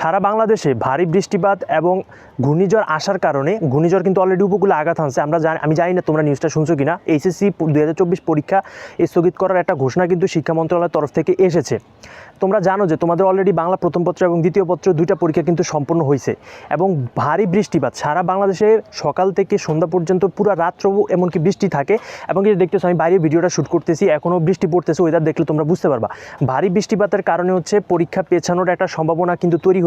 সারা বাংলাদেশে ভারী বৃষ্টিপাত এবং ঘূর্ণিঝড় আসার কারণে ঘূর্ণিঝড় কিন্তু অলরেডি উপকূলে আঘাত হানছে। আমরা জানি, আমি জানি না তোমরা নিউজটা শুনছো কিনা। এইচএসসি দুই হাজার চব্বিশ পরীক্ষা স্থগিত করার একটা ঘোষণা কিন্তু শিক্ষা মন্ত্রণালয়ের তরফ থেকে এসেছে। তোমরা জানো যে তোমাদের অলরেডি বাংলা প্রথম পত্র এবং দ্বিতীয় পত্র দুইটা পরীক্ষা কিন্তু সম্পন্ন হয়েছে এবং ভারী বৃষ্টিপাত সারা বাংলাদেশে সকাল থেকে সন্ধ্যা পর্যন্ত পুরো রাত্র এমনকি বৃষ্টি থাকে এবং যে দেখতেছো, আমি বাইরে ভিডিওটা শ্যুট করতেছি এখনও বৃষ্টি পড়তেছে ওয়েদার দেখলে তোমরা বুঝতে পারবা। ভারী বৃষ্টিপাতের কারণে হচ্ছে পরীক্ষা পেছানোর একটা সম্ভাবনা কিন্তু তৈরি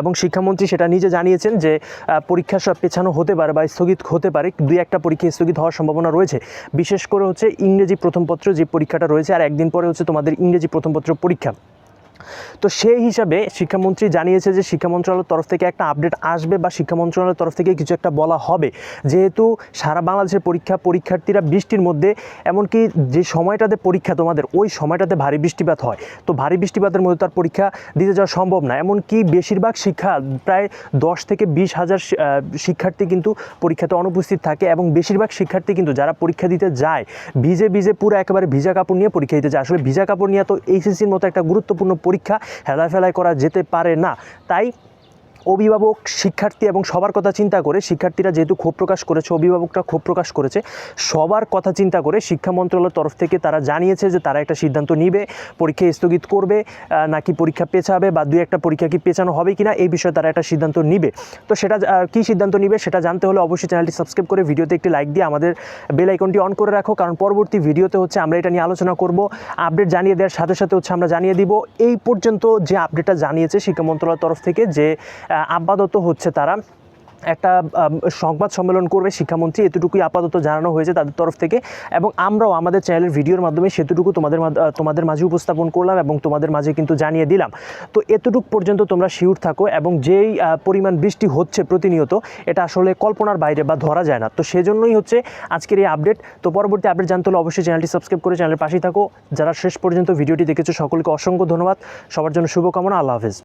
এবং শিক্ষামন্ত্রী সেটা নিজে জানিয়েছেন যে পরীক্ষা সব পেছানো হতে পারে বা স্থগিত হতে পারে দুই একটা পরীক্ষা স্থগিত হওয়ার সম্ভাবনা রয়েছে। বিশেষ করে হচ্ছে ইংরেজি প্রথম পত্র যে পরীক্ষাটা রয়েছে, আর একদিন পরে হচ্ছে তোমাদের ইংরেজি প্রথম পত্র পরীক্ষা। তো সেই হিসাবে শিক্ষামন্ত্রী জানিয়েছে যে শিক্ষা মন্ত্রণালয়ের তরফ থেকে একটা আপডেট আসবে বা শিক্ষা মন্ত্রণালয়ের তরফ থেকে কিছু একটা বলা হবে। যেহেতু সারা বাংলাদেশের পরীক্ষা পরীক্ষার্থীরা বৃষ্টির মধ্যে, এমনকি যে সময়টাতে পরীক্ষা তোমাদের, ওই সময়টাতে ভারী বৃষ্টিপাত হয়। তো ভারী বৃষ্টিপাতের মধ্যে তার পরীক্ষা দিতে যাওয়া সম্ভব না। এমনকি বেশিরভাগ শিক্ষা, প্রায় দশ থেকে বিশ হাজার শিক্ষার্থী কিন্তু পরীক্ষাতে অনুপস্থিত থাকে এবং বেশিরভাগ শিক্ষার্থী কিন্তু যারা পরীক্ষা দিতে যায়, ভিজে ভিজে পুরো একেবারে ভিজা কাপড় নিয়ে পরীক্ষা দিতে যায়। আসলে ভিজা কাপড় নিয়ে তো এইচএসসির মতো একটা গুরুত্বপূর্ণ পরীক্ষা হেলাফেলায় করা যেতে পারে না। তাই অভিভাবক, শিক্ষার্থী এবং সবার কথা চিন্তা করে শিক্ষার্থীরা যেহেতু ক্ষোভ প্রকাশ করেছে, অভিভাবকরা ক্ষোভ প্রকাশ করেছে, সবার কথা চিন্তা করে শিক্ষা মন্ত্রণালয়ের তরফ থেকে তারা জানিয়েছে যে তারা একটা সিদ্ধান্ত নিবে, পরীক্ষা স্থগিত করবে নাকি পরীক্ষা পেছাবে বা দুই একটা পরীক্ষা কি পেছানো হবে কি না এই বিষয়ে তারা একটা সিদ্ধান্ত নিবে। তো সেটা কি সিদ্ধান্ত নিবে সেটা জানতে হলে অবশ্যই চ্যানেলটি সাবস্ক্রাইব করে ভিডিওতে একটি লাইক দিয়ে আমাদের বেল আইকনটি অন করে রাখো, কারণ পরবর্তী ভিডিওতে হচ্ছে আমরা এটা নিয়ে আলোচনা করব। আপডেট জানিয়ে দেওয়ার সাথে সাথে হচ্ছে আমরা জানিয়ে দিব, এই পর্যন্ত যে আপডেটটা জানিয়েছে শিক্ষা মন্ত্রণালয়ের তরফ থেকে যে আপাতত হচ্ছে তারা একটা সংবাদ সম্মেলন করবে। শিক্ষামন্ত্রী এতটুকুই আপাতত জানানো হয়েছে তাদের তরফ থেকে। এবং আমরাও আমাদের চ্যানেলের ভিডিওর মাধ্যমে সেতুটুকু তোমাদের তোমাদের মাঝে উপস্থাপন করলাম এবং তোমাদের মাঝে কিন্তু জানিয়ে দিলাম। তো এতটুকু পর্যন্ত তোমরা শিওর থাকো এবং যেই পরিমাণ বৃষ্টি হচ্ছে প্রতিনিয়ত, এটা আসলে কল্পনার বাইরে বা ধরা যায় না। তো সেজন্যই হচ্ছে আজকের এই আপডেট। তো পরবর্তী আপডেট জানতে হলে অবশ্যই চ্যানেলটি সাবস্ক্রাইব করে চ্যানেলের পাশেই থাকো। যারা শেষ পর্যন্ত ভিডিওটি দেখেছ, সকলকে অসংখ্য ধন্যবাদ। সবার জন্য শুভকামনা। আল্লাহ হাফেজ।